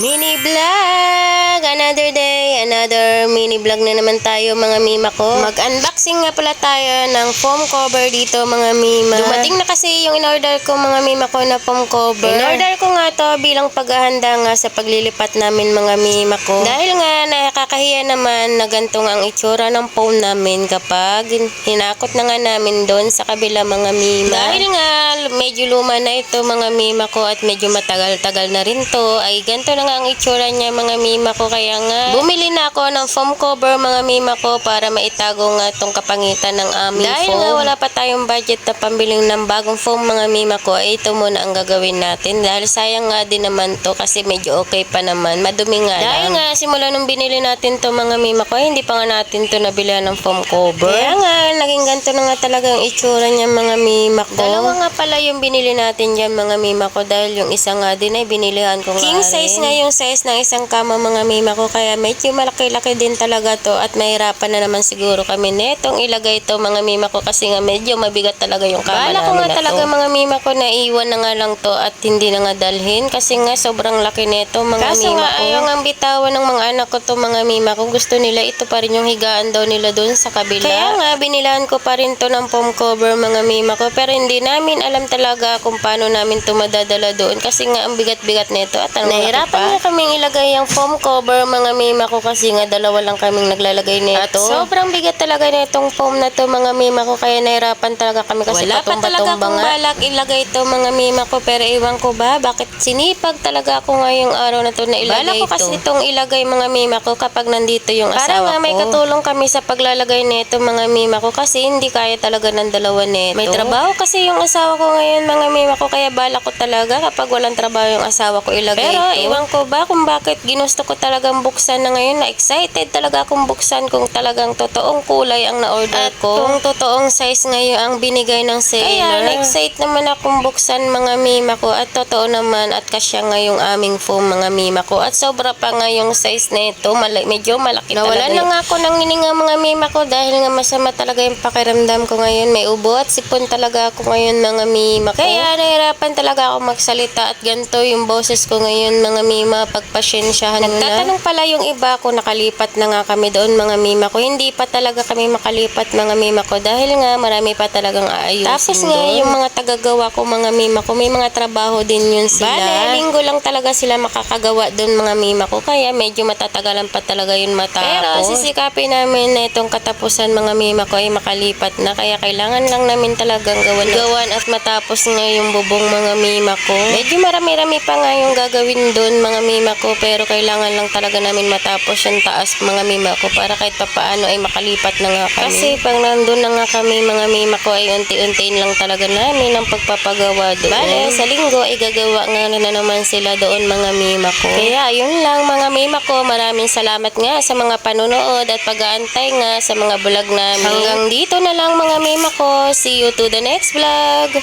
Mini vlog! Another day, another mini vlog na naman tayo mga mima ko. Mag-unboxing nga pala tayo ng foam cover dito mga mima. Dumating na kasi yung in-order ko mga mima ko na foam cover. In-order ko nga to bilang paghahanda nga sa paglilipat namin mga mima ko. Dahil nga nakakahiya naman na gantong ang itsura ng foam namin kapag hinakot na nga namin doon sa kabila mga mima. Dahil nga medyo luma na ito mga mima ko at medyo matagal-tagal na rin to ay ganito na nga ang itsura niya mga mima ko kaya nga bumili na ako ng foam cover mga mima ko para maitago nga tong kapangitan ng aming Dahil foam. nga wala pa tayong budget na pambiling ng bagong foam mga mima ko ay ito muna ang gagawin natin dahil sayang nga din naman to kasi medyo okay pa naman madumi nga Dahil nga simula nung binili natin to mga mima ko ay hindi pa nga natin to nabilihan ng foam cover. Kaya nga naging ganito na nga talaga ang itsura niya mga mima ko. Dalawa nga pala yung binili natin dyan mga mima ko dahil yung isa nga din ay binilihan ko nga King size nga yung size ng isang kama mga mima ko kaya medyo malaki-laki din talaga to at mahirapan na naman siguro kami netong ilagay to mga mima ko kasi nga medyo mabigat talaga yung kama Bala ko nga talaga to. mga mima ko na iwan na nga lang to at hindi na nga dalhin kasi nga sobrang laki nito mga Kaso mima nga, ko. ayaw nga bitawan ng mga anak ko to mga mima ko gusto nila ito pa rin yung higaan daw nila doon sa kabila. Kaya nga binilan ko pa rin to ng foam cover mga mima ko pero hindi namin alam talaga kung paano namin to madadala doon kasi nga ang bigat-bigat nito at ang Nahirapan nga kaming ilagay yung foam cover mga mima ko kasi nga dalawa lang kaming naglalagay nito. At sobrang bigat talaga nitong foam na to mga mima ko kaya nahirapan talaga kami kasi Wala pa talaga akong balak ilagay to mga mima ko pero iwan ko ba bakit sinipag talaga ako ngayong araw na to na ilagay Balak ko ito. kasi itong ilagay mga mima ko kapag nandito yung Para asawa nga may ko. katulong kami sa paglalagay nito mga mima ko kasi hindi kaya talaga ng dalawa nito. May trabaho kasi yung asawa ko ngayon mga mima ko kaya balak ko talaga kapag walang trabaho yung asawa ko ilagay Pero, ito. iwan ko ba kung bakit ginusto ko talagang buksan na ngayon na excited talaga akong buksan kung talagang totoong kulay ang na-order At ko. Kung totoong size ngayon ang binigay ng seller. Kaya na-excite naman akong buksan mga mima ko at totoo naman at kasya nga yung aming foam mga mima ko at sobra pa nga yung size nito mala- medyo malaki Nawalan talaga. na nga ako ng hininga mga mima ko dahil nga masama talaga yung pakiramdam ko ngayon. May ubo at sipon talaga ako ngayon mga mima ko. Kaya nahirapan talaga ako magsalita at ganito yung boses ko ngayon mga mima pagpasyensyahan mo na. Nagtatanong pala yung iba ko nakalipat na nga kami doon mga mima ko. Hindi pa talaga kami makalipat mga mima ko dahil nga marami pa talagang aayusin Tapos doon. nga, yung mga tagagawa ko mga mima ko may mga trabaho din yun sila. Bale, linggo lang talaga sila makakagawa doon mga mima ko kaya medyo matatagalan pa talaga yun matapos. Pero sisikapin namin na itong katapusan mga mima ko ay makalipat na kaya kailangan lang namin talagang gawan, gawan at matapos nga yung bubong mga mima ko. Medyo marami-rami pa nga yung gagawin doon mga mima ko pero kailangan lang talaga namin matapos yung taas mga mima ko para kahit papaano ay makalipat na nga kami. Kasi pag nandun na nga kami mga mima ko ay unti-untiin lang talaga namin ang pagpapagawa doon. Bale, sa linggo ay gagawa nga na naman sila doon mga mima ko. Kaya yun lang mga mima ko. Maraming salamat nga sa mga panonood at pag-aantay nga sa mga vlog namin. Hanggang dito na lang mga mima ko. See you to the next vlog.